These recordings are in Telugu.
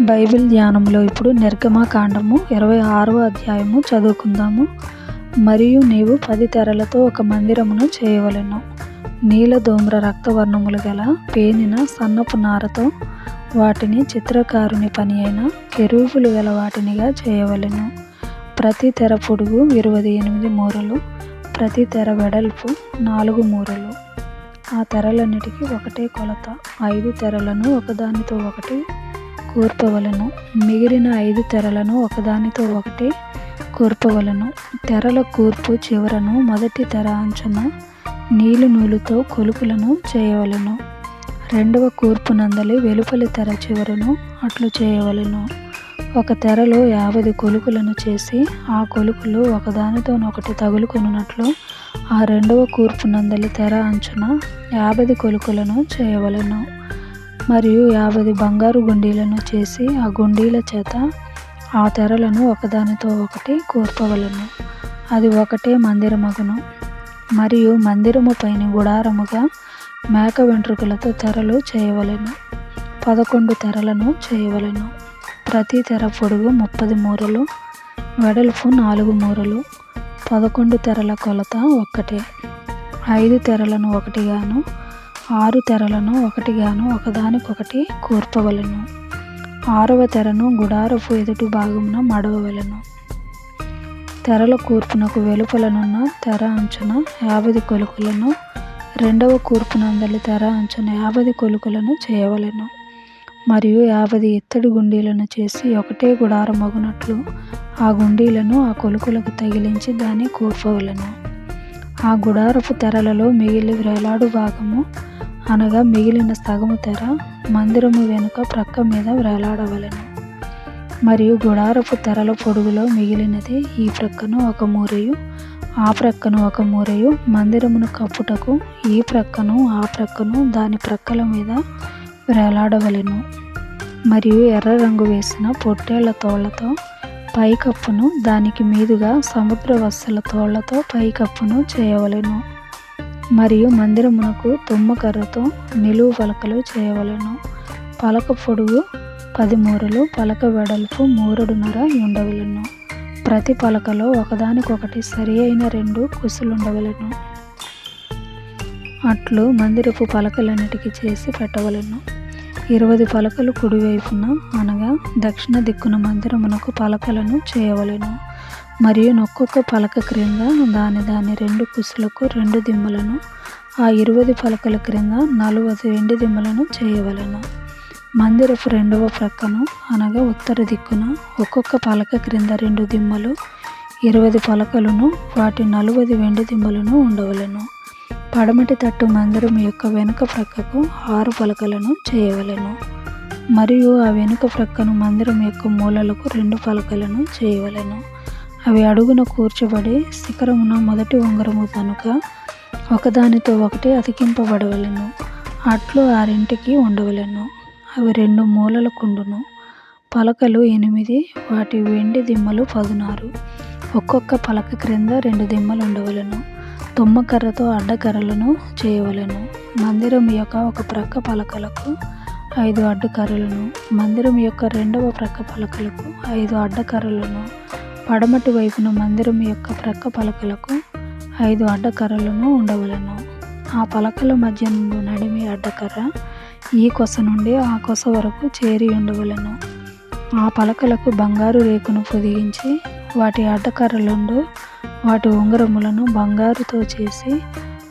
బైబిల్ ధ్యానంలో ఇప్పుడు నిర్గమకాండము ఇరవై ఆరవ అధ్యాయము చదువుకుందాము. మరియు నీవు పది తెరలతో ఒక మందిరమును చేయవలెను. నీల ధూమ్ర రక్తవర్ణములు గల పేనిన సన్నపు నారతో వాటిని చిత్రకారుని పని అయిన కెరూపులు గల వాటినిగా చేయవలెను. ప్రతి తెర పొడుగు ఇరవై ఎనిమిది మూరలు ప్రతి తెర వెడల్పు నాలుగు మూరలు. ఆ తెరలన్నిటికీ ఒకటే కొలత. ఐదు తెరలను ఒకదానితో ఒకటి కూర్పవలను మిగిలిన ఐదు తెరలను ఒకదానితో ఒకటి కూర్పవలను. తెరల కూర్పు చివరను మొదటి తెర అంచున నీలి నూలుతో కొలుకులను చేయవలెను. రెండవ కూర్పు నందలి వెలుపలి తెర చివరను అట్లు చేయవలెను. ఒక తెరలో యాభై కొలుకులను చేసి ఆ కొలుకులు ఒకదానితోనొకటి తగులుకొనున్నట్లు ఆ రెండవ కూర్పు నందలి తెర అంచున యాభై కొలుకులను చేయవలెను. మరియు యాభై బంగారు గుండీలను చేసి ఆ గుండీల చేత ఆ తెరలను ఒకదానితో ఒకటి కూర్పవలను. అది ఒకటే మందిరమగును. మరియు మందిరము పైన గుడారముగా మేక వెంట్రుకలతో తెరలు చేయవలెను. పదకొండు తెరలను చేయవలెను. ప్రతి తెర పొడుగు ముప్పది మూరలు వెడల్పు నాలుగు మూరలు పదకొండు తెరల కొలత ఒక్కటే. ఐదు తెరలను ఒకటిగాను ఆరు తెరలను ఒకటిగాను ఒకదానికొకటి కూర్పవలెను. ఆరవ తెరను గుడారపు ఎదుటి భాగమున మడవవలెను. తెరల కూర్పునకు వెలుపలనున్న తెర అంచున యాభై కొలుకులను రెండవ కూర్పునందలి తెర అంచున యాభై కొలుకులను చేయవలెను. మరియు యాభై ఇత్తడి గుండీలను చేసి ఒకటే గుడారమగునట్లు ఆ గుండీలను ఆ కొలుకులకు తగిలించి దాన్ని కూర్పవలెను. ఆ గుడారపు తెరలలో మిగిలి వ్రేలాడు భాగము అనగా మిగిలిన సగము తెర మందిరము వెనుక ప్రక్క మీద వ్రేలాడవలెను మరియు గుడారపు తెరల పొడుగులో మిగిలినది ఈ ప్రక్కను ఒక మూరయు ఆ ప్రక్కను ఒక మూరయు మందిరమును కప్పుటకు ఈ ప్రక్కను ఆ ప్రక్కను దాని ప్రక్కల మీద వేలాడవలెను. మరియు ఎర్ర రంగు వేసిన పొట్టేళ్ళ తోళ్ళతో పైకప్పును దానికి మీదుగా సముద్ర వస్తుల తోళ్ళతో పైకప్పును చేయవలెను. మరియు మందిరమునకు తుమ్మకర్రతో నిలువు పలకలు చేయవలెను. పలక పొడుగు పది మూరలు పలక వెడల్పు మూరడున్నర ఉండవలెను. ప్రతి పలకలో ఒకదానికొకటి సరి అయిన రెండు కుసులుండవలను. అట్లు మందిరపు పలకలన్నిటికీ చేసి పెట్టవలెను. ఇరవై పలకలు కుడివైపున అనగా దక్షిణ దిక్కున మందిరమునకు పలకలను చేయవలెను. మరియు ఒక్కొక్క పలక క్రింద దాని దాని రెండు కుసులకు రెండు దిమ్మలను ఆ ఇరవై పలకల క్రింద నలువది వెండి దిమ్మలను చేయవలెను. మందిరపు రెండవ ప్రక్కను అనగా ఉత్తర దిక్కున ఒక్కొక్క పలక క్రింద రెండు దిమ్మలు ఇరవై పలకలను వాటి నలువది వెండి దిమ్మలను ఉండవలెను. పడమటి తట్టు మందిరం యొక్క వెనుక ప్రక్కకు ఆరు పలకలను చేయవలెను. మరియు ఆ వెనుక ప్రక్కను మందిరం యొక్క మూలలకు రెండు పలకలను చేయవలెను. అవి అడుగున కూర్చబడి శిఖరమున మొదటి ఉంగరము కనుక ఒకదానితో ఒకటి అతికింపబడవలెను. అట్లు ఆరింటికి ఉండవలెను. అవి రెండు మూలల కుండును. పలకలు ఎనిమిది వాటి వెండి దిమ్మలు పదునారు. ఒక్కొక్క పలక క్రింద రెండు దిమ్మలు ఉండవలెను. తుమ్మకర్రతో అడ్డకర్రలను చేయవలెను. మందిరం యొక్క ఒక ప్రక్క పలకలకు ఐదు అడ్డకర్రలను మందిరం యొక్క రెండవ ప్రక్క పలకలకు ఐదు అడ్డకర్రలను పడమటి వైపున మందిరం యొక్క ప్రక్క పలకలకు ఐదు అడ్డకర్రలను ఉండవలెను. ఆ పలకల మధ్య నుండి నడిమి అడ్డకర్ర ఈ కొస నుండి ఆ కొస వరకు చేరి ఉండవలెను. ఆ పలకలకు బంగారు రేకును పొదిగించి వాటి అడ్డకర్రలుండు వాటి ఉంగరములను బంగారుతో చేసి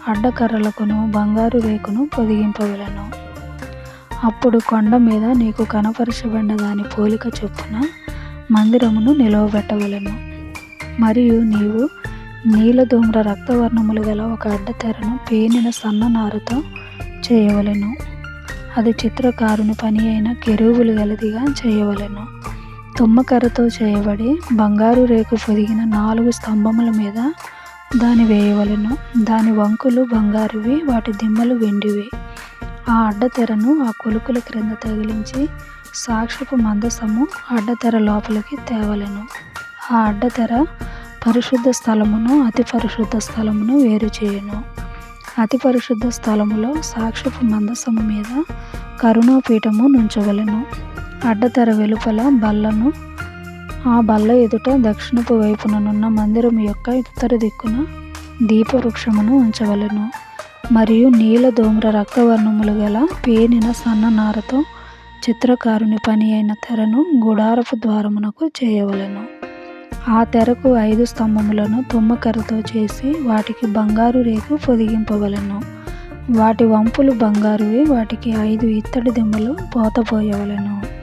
అడ్డకర్రలకును బంగారు రేకును పొదిగింపవలను. అప్పుడు కొండ మీద నీకు కనపరచబడిన దాని పోలిక చొప్పున మందిరమును నిలవబెట్టవలను. మరియు నీవు నీలధూమ్ర రక్తవర్ణములు గల ఒక అడ్డతెరను పేనిన సన్న నారతో చేయవలెను. అది చిత్రకారుని పని అయిన కెరువులు గలదిగా చేయవలెను. తుమ్మకర్రతో చేయబడి బంగారు రేకు పొదిగిన నాలుగు స్తంభముల మీద దాని వేయవలెను. దాని వంకులు బంగారువి వాటి దిమ్మలు వెండివి. ఆ అడ్డతెరను ఆ కొలుకుల క్రింద తగిలించి సాక్షపు మందసము అడ్డతెర లోపలికి తేవలెను. ఆ అడ్డతెర పరిశుద్ధ స్థలమును అతి పరిశుద్ధ స్థలమును వేరు చేయను. అతి పరిశుద్ధ స్థలములో సాక్షపు మందసము మీద కరుణాపీఠము నుంచవలెను. అడ్డతెర వెలుపల బల్లను ఆ బల్ల ఎదుట దక్షిణపు వైపుననున్న మందిరం యొక్క ఉత్తర దిక్కున దీపవృక్షమును ఉంచవలెను. మరియు నీల దోమర రక్తవర్ణములు గల పేనిన సన్న నారతో చిత్రకారుని పని అయిన తెరను గుడారపు ద్వారమునకు చేయవలెను. ఆ తెరకు ఐదు స్తంభములను తుమ్మకర్రతో చేసి వాటికి బంగారు రేకు పొదిగింపవలెను. వాటి వంపులు బంగారువి వాటికి ఐదు ఇత్తడి దిమ్మలు పోతపోయవలను.